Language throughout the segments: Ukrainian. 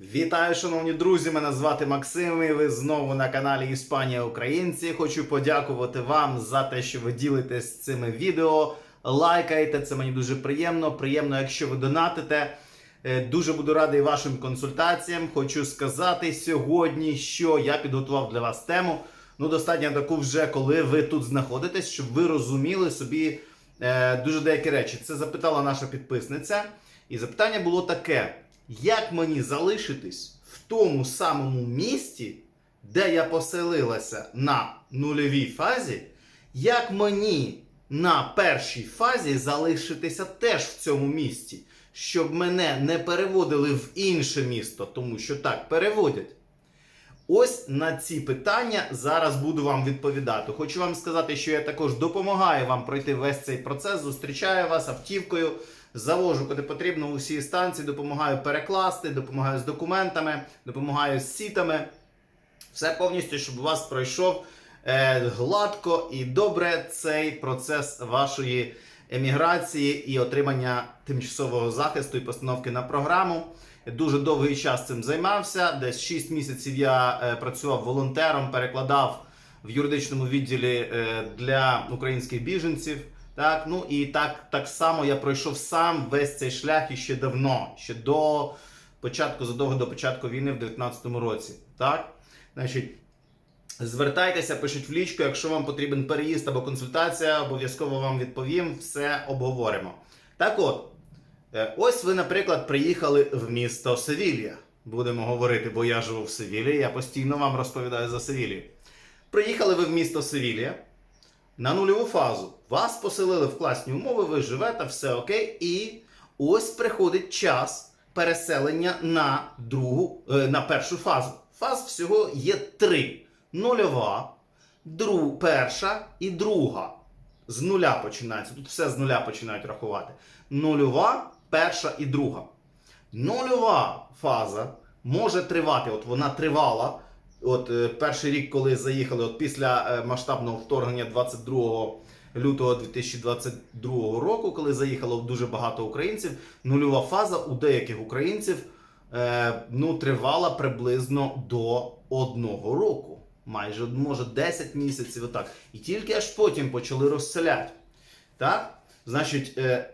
Вітаю, шановні друзі! Мене звати Максим. і Ви знову на каналі Іспанія Українці. Хочу подякувати вам за те, що ви ділитесь цими відео, лайкаєте. Це мені дуже приємно. Приємно, якщо ви донатите. Е, Дуже буду радий вашим консультаціям. Хочу сказати сьогодні, що я підготував для вас тему. Ну, достатньо таку вже, коли ви тут знаходитесь, щоб ви розуміли собі е, дуже деякі речі. Це запитала наша підписниця. І запитання було таке: як мені залишитись в тому самому місті, де я поселилася на нульовій фазі, як мені на першій фазі залишитися теж в цьому місті, щоб мене не переводили в інше місто, тому що так переводять. Ось на ці питання зараз буду вам відповідати. Хочу вам сказати, що я також допомагаю вам пройти весь цей процес, зустрічаю вас автівкою, завожу куди потрібно у всі станції, допомагаю перекласти, допомагаю з документами, допомагаю з сітами. Все повністю, щоб у вас пройшов е, гладко і добре цей процес вашої еміграції і отримання тимчасового захисту і постановки на програму. Дуже довгий час цим займався. Десь 6 місяців я е, працював волонтером, перекладав в юридичному відділі е, для українських біженців. Так, ну і так, так само я пройшов сам весь цей шлях іще давно, ще до початку, задовго до початку війни в 2019 році. Так, значить. Звертайтеся, пишіть в лічку, якщо вам потрібен переїзд або консультація, обов'язково вам відповім, все обговоримо. Так от, е, ось ви, наприклад, приїхали в місто Севілія. Будемо говорити, бо я живу в Севілії, я постійно вам розповідаю за Севілію. Приїхали ви в місто Севілія на нульову фазу. Вас поселили в класні умови, ви живете, все окей. І ось приходить час переселення на другу, е, на першу фазу. Фаз всього є три: нульова, дру, перша і друга. З нуля починається. Тут все з нуля починають рахувати. Нульова, перша і друга. Нульова фаза може тривати, от вона тривала. От е, перший рік, коли заїхали, от після е, масштабного вторгнення 22 лютого 2022 року, коли заїхало дуже багато українців, нульова фаза у деяких українців е, ну, тривала приблизно до одного року. Майже може 10 місяців. Отак. І тільки аж потім почали розселяти. Так? Значить, е,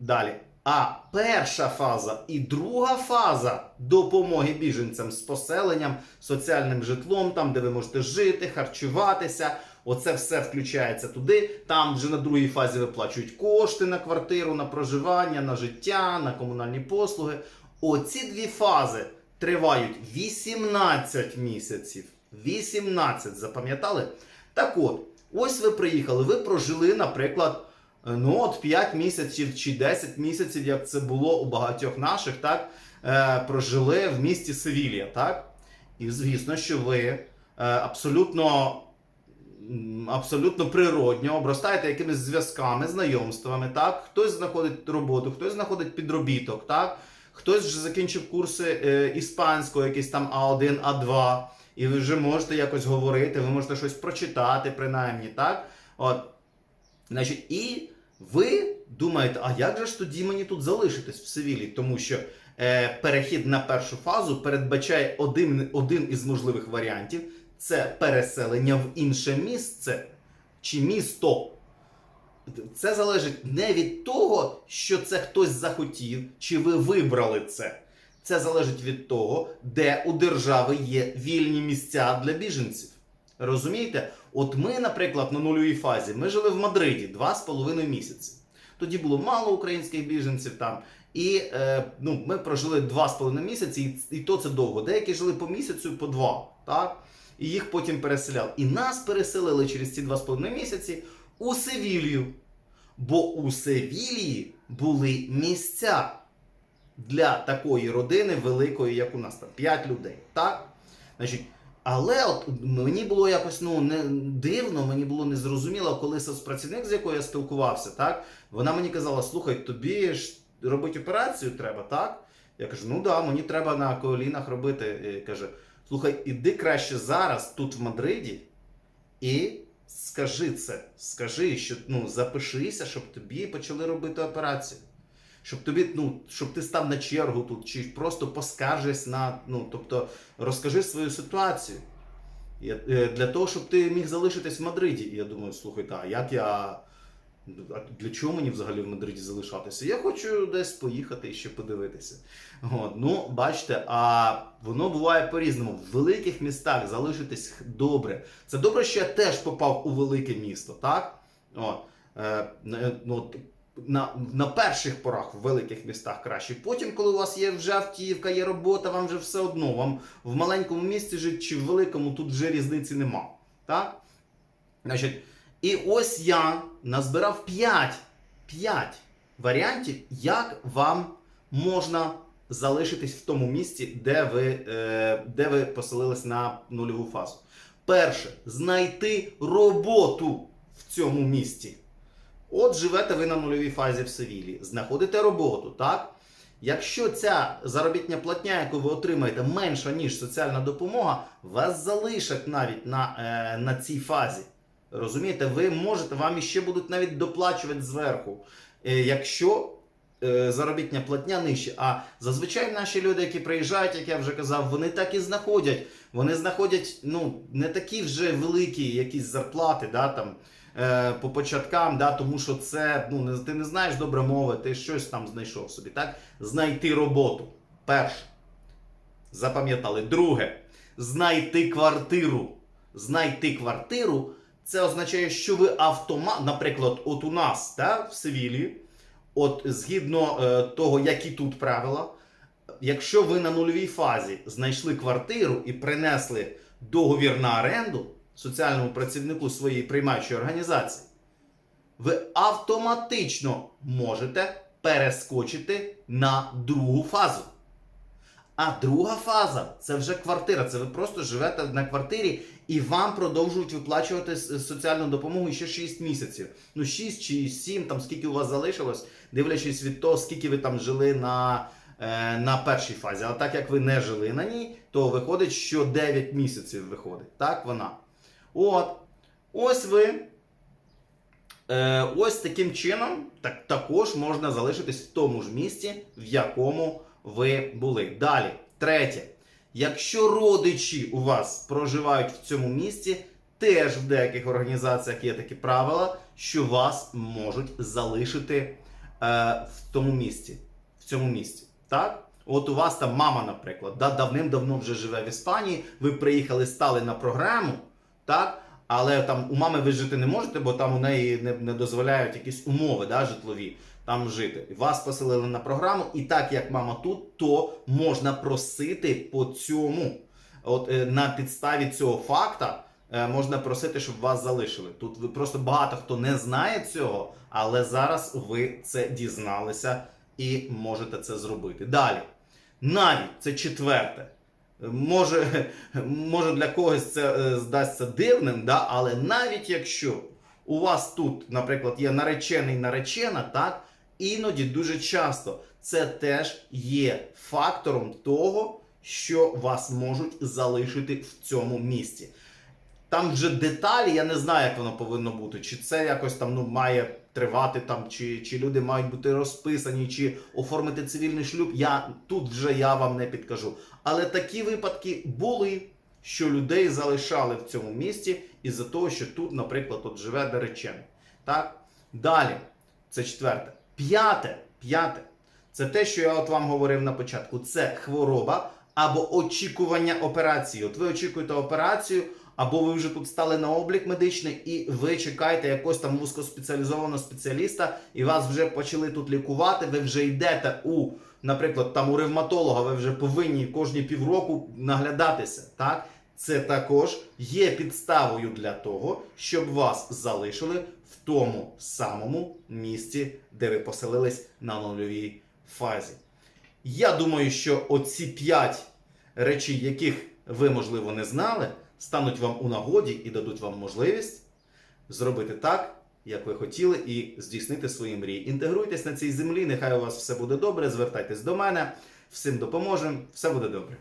далі. А перша фаза і друга фаза допомоги біженцям з поселенням, соціальним житлом, там, де ви можете жити, харчуватися. Оце все включається туди. Там вже на другій фазі виплачують кошти на квартиру, на проживання, на життя, на комунальні послуги. Оці дві фази тривають 18 місяців. 18, запам'ятали? Так от, ось ви приїхали, ви прожили, наприклад. Ну, от 5 місяців чи 10 місяців, як це було у багатьох наших, так, е, прожили в місті Севілія, так? І звісно, що ви е, абсолютно, абсолютно природньо обростаєте якимись зв'язками, знайомствами, так? Хтось знаходить роботу, хтось знаходить підробіток, так? Хтось вже закінчив курси е, іспанського, якийсь там А1, А2, і ви вже можете якось говорити, ви можете щось прочитати, принаймні, так? От. Значить, і ви думаєте, а як же ж тоді мені тут залишитись в Севілі? Тому що е, перехід на першу фазу передбачає один, один із можливих варіантів це переселення в інше місце чи місто. Це залежить не від того, що це хтось захотів, чи ви вибрали це. Це залежить від того, де у держави є вільні місця для біженців. Розумієте? От ми, наприклад, на нульовій фазі, ми жили в Мадриді два з половиною місяці. Тоді було мало українських біженців там. І е, ну, ми прожили два з половиною місяці, і, і то це довго. Деякі жили по місяцю, по два. Так? І їх потім переселяли. І нас переселили через ці два з половиною місяці у Севілію. Бо у Севілії були місця для такої родини великої, як у нас там 5 людей. Так? Значить, але от мені було якось ну не дивно, мені було незрозуміло, коли соцпрацівник, з якою я спілкувався, так вона мені казала: слухай, тобі ж робити операцію треба, так? Я кажу, ну да, мені треба на колінах робити. Каже, слухай, іди краще зараз, тут в Мадриді, і скажи це. Скажи, що ну запишися, щоб тобі почали робити операцію. Щоб тобі, ну, щоб ти став на чергу тут, чи просто поскаржись на, ну, тобто розкажи свою ситуацію. Я- е, Для того, щоб ти міг залишитись в Мадриді. І я думаю, слухайте, а як я. А для чого мені взагалі в Мадриді залишатися? Я хочу десь поїхати і ще подивитися. От, ну, бачите, а воно буває по-різному. В великих містах залишитись добре. Це добре, що я теж попав у велике місто, так? От, е, ну, на, на перших порах в великих містах краще. Потім, коли у вас є вже автівка, є робота, вам вже все одно. Вам в маленькому місті жити чи в великому тут вже різниці нема. Так? Значить, і ось я назбирав 5, 5 варіантів, як вам можна залишитись в тому місці, де ви, е, де ви поселились на нульову фазу. Перше, знайти роботу в цьому місті. От живете ви на нульовій фазі в Севілі, знаходите роботу, так? Якщо ця заробітня платня, яку ви отримаєте, менша, ніж соціальна допомога, вас залишать навіть на, е, на цій фазі. Розумієте, ви можете, вам іще будуть навіть доплачувати зверху, е, якщо е, заробітня платня нижче. А зазвичай наші люди, які приїжджають, як я вже казав, вони так і знаходять. Вони знаходять ну, не такі вже великі якісь зарплати, да, там, е, по початкам, да, тому що це, ну, не, ти не знаєш добре мови, ти щось там знайшов собі. так? Знайти роботу. Перше. Запам'ятали. Друге, знайти квартиру. Знайти квартиру це означає, що ви автомат, наприклад, от у нас да, в Севілі, от згідно е, того, які тут правила, якщо ви на нульовій фазі знайшли квартиру і принесли договір на оренду соціальному працівнику своєї приймаючої організації, ви автоматично можете перескочити на другу фазу. А друга фаза це вже квартира. Це ви просто живете на квартирі і вам продовжують виплачувати соціальну допомогу ще 6 місяців. Ну, 6 чи 7, там скільки у вас залишилось, дивлячись від того, скільки ви там жили на, е, на першій фазі. А так як ви не жили на ній, то виходить, що 9 місяців виходить. Так вона. От. Ось ви. Е, ось таким чином так, також можна залишитись в тому ж місці, в якому ви були. Далі, третє. Якщо родичі у вас проживають в цьому місті, теж в деяких організаціях є такі правила, що вас можуть залишити е, в тому місці. В цьому місці. Так? От у вас там мама, наприклад, да, давним-давно вже живе в Іспанії, ви приїхали, стали на програму, так? Але там у мами ви жити не можете, бо там у неї не, не дозволяють якісь умови да, житлові там жити. Вас поселили на програму, і так як мама тут, то можна просити по цьому. От е, на підставі цього факта е, можна просити, щоб вас залишили. Тут ви просто багато хто не знає цього, але зараз ви це дізналися і можете це зробити. Далі. Навіть це четверте. Може, може для когось це е, здасться дивним, да? але навіть якщо у вас тут, наприклад, є наречений наречена, так, іноді дуже часто це теж є фактором того, що вас можуть залишити в цьому місці. Там вже деталі, я не знаю, як воно повинно бути. Чи це якось там ну, має тривати, там, чи, чи люди мають бути розписані, чи оформити цивільний шлюб. Я тут вже я вам не підкажу. Але такі випадки були, що людей залишали в цьому місті із-за того, що тут, наприклад, от живе наречений. Так? Далі, це четверте. П'яте, п'яте. Це те, що я от вам говорив на початку. Це хвороба або очікування операції. От ви очікуєте операцію, або ви вже тут стали на облік медичний, і ви чекаєте якогось там вузькоспеціалізованого спеціаліста, і вас вже почали тут лікувати. Ви вже йдете у, наприклад, там у ревматолога, ви вже повинні кожні півроку наглядатися. Так? Це також є підставою для того, щоб вас залишили в тому самому місці, де ви поселились на нульовій фазі. Я думаю, що оці п'ять речей, яких ви, можливо, не знали, стануть вам у нагоді і дадуть вам можливість зробити так, як ви хотіли, і здійснити свої мрії. Інтегруйтесь на цій землі, нехай у вас все буде добре. Звертайтесь до мене, всім допоможемо, все буде добре.